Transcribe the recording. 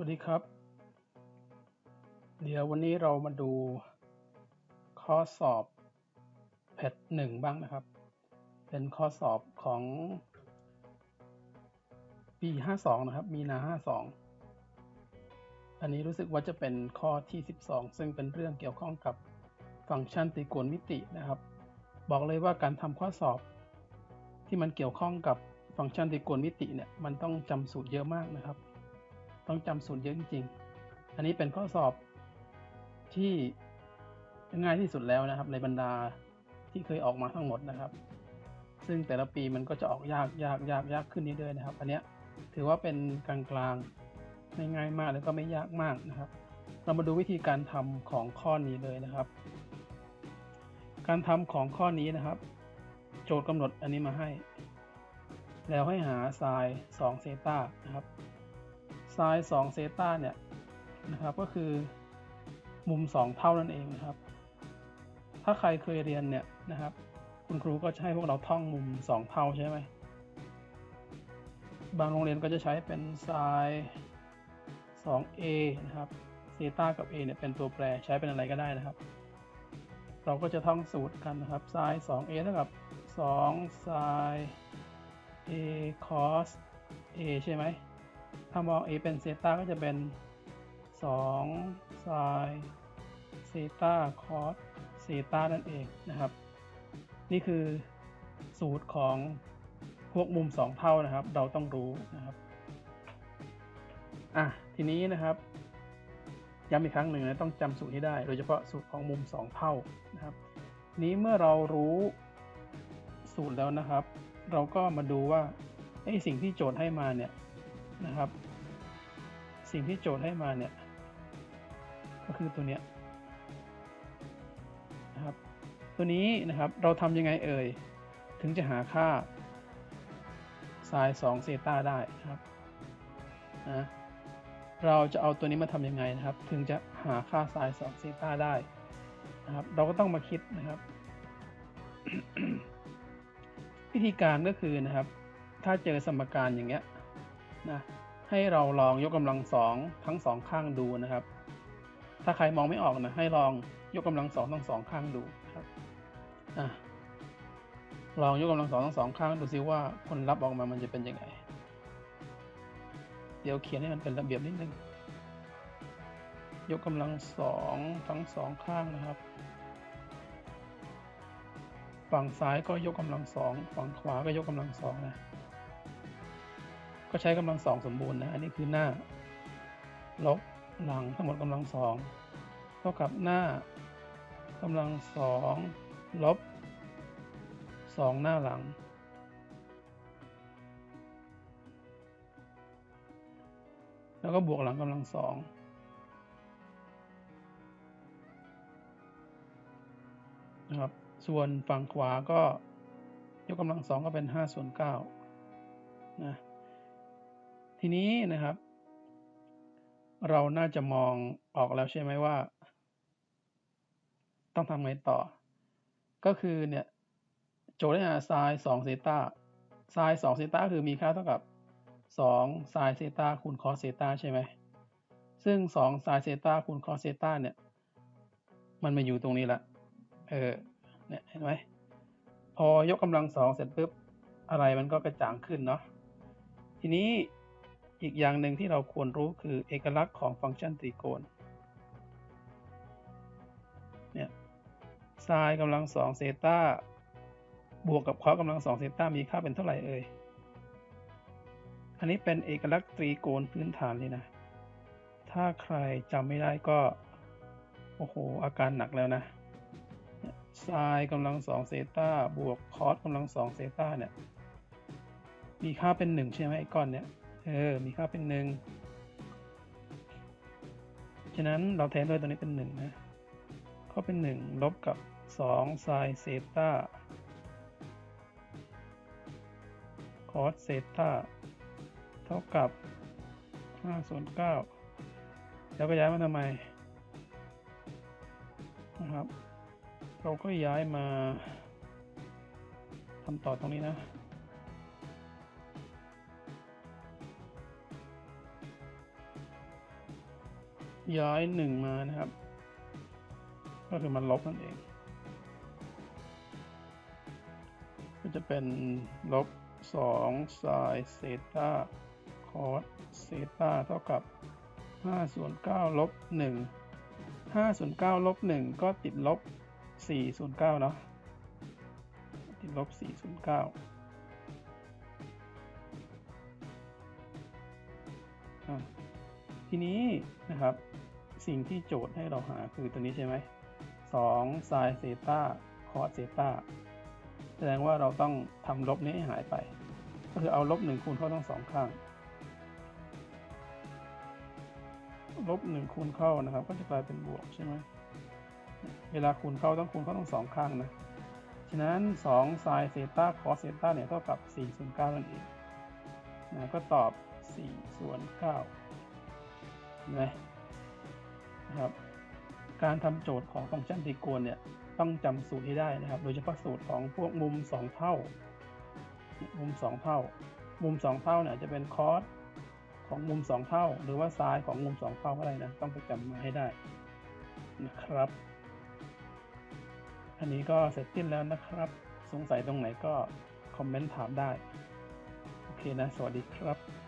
วัสดีครับ เดี๋ยววันนี้เรามาดูข้อสอบแพทหนึ่งบ้างนะครับ เป็นข้อสอบของปีห้าสองนะครับ มีนาห้าสองอันนี้รู้สึกว่าจะเป็นข้อที่สิบสองซึ่งเป็นเรื่องเกี่ยวข้องกับฟังก์ชันตรีโกณมิตินะครับ บอกเลยว่าการทำข้อสอบที่มันเกี่ยวข้องกับฟังก์ชันตรีโกณมิติเนี่ย มันต้องจำสูตรเยอะมากนะครับ ต้องจำสูตรเยอะจริงๆ อันนี้เป็นข้อสอบที่ง่ายที่สุดแล้วนะครับ ในบรรดาที่เคยออกมาทั้งหมดนะครับ ซึ่งแต่ละปีมันก็จะออกยากยากยากยากขึ้นเรื่อยๆนะครับ อันเนี้ยถือว่าเป็นกลางๆไม่ง่ายมากแล้วก็ไม่ยากมากนะครับ เรามาดูวิธีการทำของข้อนี้เลยนะครับ การทำของข้อนี้นะครับ โจทย์กำหนดอันนี้มาให้ แล้วให้หาไซน์2เซตานะครับ ไซน์2เซตาเนี่ยนะครับก็คือมุม 2 เท่านั่นเองนะครับ ถ้าใครเคยเรียนเนี่ยนะครับ คุณครูก็จะให้พวกเราท่องมุม 2 เท่าใช่ไหมบางโรงเรียนก็จะใช้เป็นไซน์ 2a นะครับเซตากับ a เนี่ยเป็นตัวแปรใช้เป็นอะไรก็ได้นะครับ เราก็จะท่องสูตรกันนะครับไซน์ 2a เท่ากับ2ไซน์ a cos a ใช่ไหม ถ้ามอง a เป็นเซตาก็จะเป็น2 sin เซตา cos เซตานั่นเองนะครับ นี่คือสูตรของพวกมุม 2 เท่านะครับ เราต้องรู้นะครับอะทีนี้นะครับย้ำอีกครั้งหนึ่งนะต้องจำสูตรให้ได้ โดยเฉพาะสูตรของมุม 2 เท่านะครับ นี้เมื่อเรารู้สูตรแล้วนะครับ เราก็มาดูว่าไอ้สิ่งที่โจทย์ให้มาเนี่ย นะครับ สิ่งที่โจทย์ให้มาเนี่ย ก็คือตัวเนี้ยนะครับ ตัวนี้นะครับเราทำยังไงเอ่ย ถึงจะหาค่า sin 2เซตาได้นะครับนะเราจะเอาตัวนี้มาทำยังไงนะครับ ถึงจะหาค่า sin 2เซตาได้นะครับ เราก็ต้องมาคิดนะครับวิธีการก็คือนะครับ ถ้าเจอสมการอย่างเงี้ย นะให้เราลองยกกำลังสองทั้งสองข้างดูนะครับ ถ้าใครมองไม่ออกนะให้ลองยกกำลังสองทั้งสองข้างดูครับอะลองยกกำลังสองทั้งสองข้างดูซิว่าผลลัพธ์ออกมามันจะเป็นยังไง เดี๋ยวเขียนให้มันเป็นระเบียบนิดนึง ยกกำลังสองทั้งสองข้างนะครับ ฝั่งซ้ายก็ยกกำลังสองฝั่งขวาก็ยกกำลังสองนะ ก็ใช้กำลังสองสมบูรณ์นะ อันนี้คือหน้า ลบหลังทั้งหมดกำลังสองเท่ากับหน้ากำลังสองลบสองหน้าหลัง แล้วก็บวกหลังกำลังสองนะครับ ส่วนฝั่งขวาก็ยกกำลังสองก็เป็นห้าส่วนเก้านะ ทีนี้นะครับ เราน่าจะมองออกแล้วใช่ไหมว่า ต้องทำไงต่อ ก็คือเนี่ยโจทย์ให้หาไซน์สองเซตาไซน์สองเซตาคือมีค่าเท่ากับสองไซน์เซตาคูณคอสเซตาใช่ไหมซึ่งสองไซน์เซตาคูณคอสเซตาเนี่ย มันมาอยู่ตรงนี้ละเออเนี่ยเห็นไหมพอยกกำลังสองเสร็จปุ๊บอะไรมันก็กระจ่างขึ้นเนาะทีนี้ อีกอย่างหนึ่งที่เราควรรู้คือเอกลักษณ์ของฟังก์ชันตรีโกณเนี่ยไซน์กำลังสองเซตาบวกกับคอสกำลังสองเซตามีค่าเป็นเท่าไหร่เอ่ย อันนี้เป็นเอกลักษณ์ตรีโกณพื้นฐานเลยนะ ถ้าใครจำไม่ได้ก็ โอ้โห อาการหนักแล้วนะไซน์กำลังสองเซตาบวกคอสกำลังสองเซตาเนี่ย มีค่าเป็นหนึ่งใช่ไหมไอ้ก้อนเนี่ย เออ มีค่าเป็นหนึ่งฉะนั้นเราแทนด้วยตัวนี้เป็นหนึ่งนะก็เป็นหนึ่งลบกับสองไซน์เซต้าคอสเซต้าเท่ากับห้าส่วนเก้าแล้วก็ย้ายมาทำไมนะครับ เราก็ย้ายมาทำต่อตรงนี้นะ ย้ายหนึ่งมานะครับ ก็คือมันลบนั่นเอง ก็จะเป็นลบสองไซน์เซต้าคอสเซต้าเท่ากับห้าส่วนเก้าลบหนึ่งห้าส่วนเก้าลบหนึ่งก็ติดลบสี่ส่วนเก้าเนาะติดลบสี่ส่วนเก้าทีนี้นะครับ สิ่งที่โจทย์ให้เราหาคือตัวนี้ใช่ไหมสองไซน์เซตาคอสเซตาแสดงว่าเราต้องทำลบนี้ให้หายไป ก็คือเอาลบหนึ่งคูณเข้าทั้งสองข้าง ลบหนึ่งคูณเข้านะครับ ก็จะกลายเป็นบวกใช่ไหมเวลาคูณเข้าต้องคูณเข้าทั้งสองข้างนะ ฉะนั้น2 sin เซตา cos เซตาเนี่ยเท่ากับ4ส่วน9นั่นเองนะก็ตอบ4ส่วน9เห็นไหม นะครับ การทำโจทย์ของฟังก์ชันตรีโกณเนี่ยต้องจำสูตรให้ได้นะครับ โดยเฉพาะสูตรของพวกมุม 2 เท่า มุม 2 เท่า มุม 2 เท่าเนี่ยจะเป็น cos ของมุม 2 เท่า หรือว่า sin ของมุม 2 เท่าก็ได้นะต้องไปจำมาให้ได้นะครับ อันนี้ก็เสร็จสิ้นแล้วนะครับ สงสัยตรงไหนก็คอมเมนต์ถามได้ โอเคนะ สวัสดีครับ